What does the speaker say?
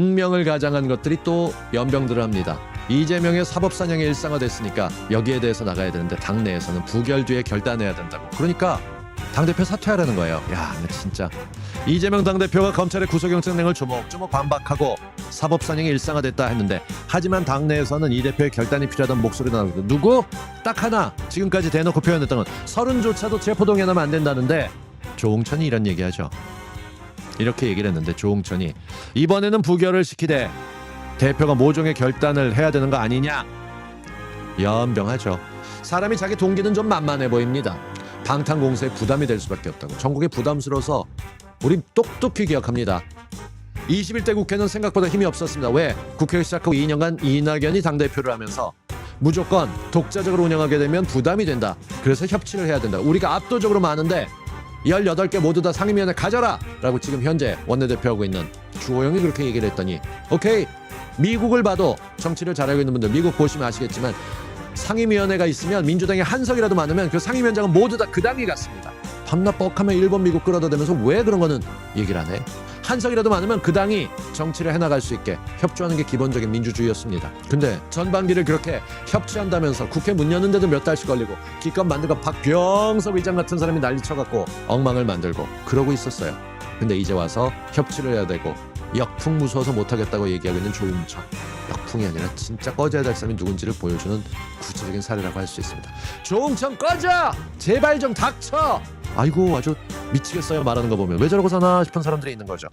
익명을 가장한 것들이 또 연병들을 합니다. 이재명의 사법사냥이 일상화됐으니까 여기에 대해서 나가야 되는데 당내에서는 부결 뒤에 결단해야 된다고. 그러니까 당대표 사퇴하라는 거예요. 야, 나 진짜. 이재명 당대표가 검찰의 구속영장 맹을 조목조목 반박하고 사법사냥이 일상화됐다 했는데 하지만 당내에서는 이 대표의 결단이 필요하다는 목소리가 나오거든. 누구? 딱 하나. 지금까지 대놓고 표현했던 건 서른조차도 체포동의하면 안 된다는데 조홍천이 이런 얘기하죠. 이렇게 얘기를 했는데 조홍천이 이번에는 부결을 시키되 대표가 모종의 결단을 해야 되는 거 아니냐? 연병하죠. 사람이 자기 동기는 좀 만만해 보입니다. 방탄 공세에 부담이 될 수밖에 없다고. 전국에 부담스러워서 우리 똑똑히 기억합니다. 21대 국회는 생각보다 힘이 없었습니다. 왜? 국회를 시작하고 2년간 이낙연이 당대표를 하면서 무조건 독자적으로 운영하게 되면 부담이 된다. 그래서 협치를 해야 된다. 우리가 압도적으로 많은데 18개 모두 다 상임위원회 가져라! 라고 지금 현재 원내대표하고 있는 주호영이 그렇게 얘기를 했더니 오케이 미국을 봐도 정치를 잘 알고 있는 분들 미국 보시면 아시겠지만 상임위원회가 있으면 민주당이 한 석이라도 많으면 그 상임위원장은 모두 다 그 당이 갔습니다. 밤낮 뻑하면 일본 미국 끌어다 대면서 왜 그런 거는 얘기를 안 해? 한 석이라도 많으면 그 당이 정치를 해나갈 수 있게 협조하는 게 기본적인 민주주의였습니다. 근데 전반기를 그렇게 협치한다면서 국회 문 여는데도 몇 달씩 걸리고 기껏 만들고 박병섭 의장 같은 사람이 난리쳐갖고 엉망을 만들고 그러고 있었어요. 근데 이제 와서 협치를 해야 되고 역풍 무서워서 못하겠다고 얘기하고 있는 조웅천 역풍이 아니라 진짜 꺼져야 될 사람이 누군지를 보여주는 구체적인 사례라고 할 수 있습니다. 조웅천 꺼져! 제발 좀 닥쳐! 아이고 아주 미치겠어요 말하는 거 보면 왜 저러고 사나 싶은 사람들이 있는 거죠.